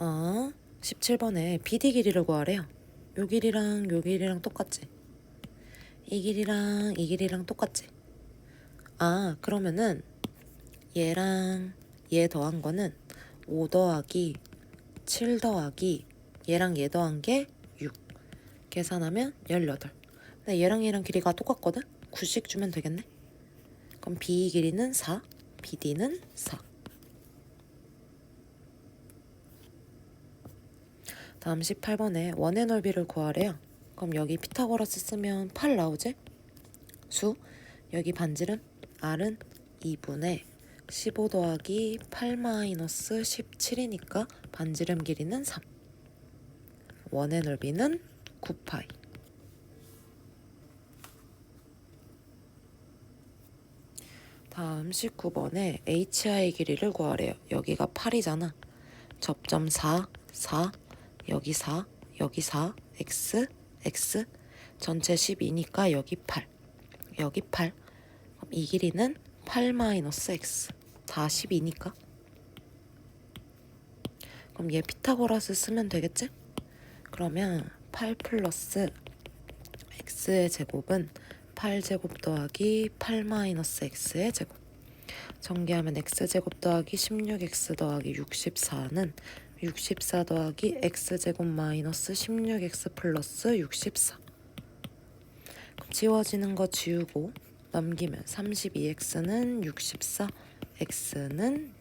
어, 17번에 BD 길이를 구하래요. 요 길이랑 요 길이랑 똑같지? 이 길이랑 이 길이랑 똑같지? 아, 그러면은 얘랑 얘 더한 거는 5 더하기 7 더하기 얘랑 얘 더한 게 6. 계산하면 18. 근데 얘랑 얘랑 길이가 똑같거든? 9씩 주면 되겠네? 그럼 B 길이는 4, BD는 4. 다음 18번에 원의 넓이를 구하래요. 그럼 여기 피타고라스 쓰면 8 나오지? 수 여기 반지름 R은 2분의 15 더하기 8 마이너스 17이니까 반지름 길이는 3. 원의 넓이는 9파이. 다음 19번에 HI의 길이를 구하래요. 여기가 8이잖아. 접점 4, 4, 여기 4, 여기 4, x, x, 전체 12니까 여기 8, 여기 8. 그럼 이 길이는 8 마이너스 x, 다 12니까. 그럼 얘 피타고라스 쓰면 되겠지? 그러면 8 플러스 x의 제곱은 8제곱 더하기 8 마이너스 x의 제곱. 전개하면 x제곱 더하기 16x 더하기 64는 64 더하기 x제곱 마이너스 16x 플러스 64. 그럼 지워지는 거 지우고 넘기면 32x는 64, x는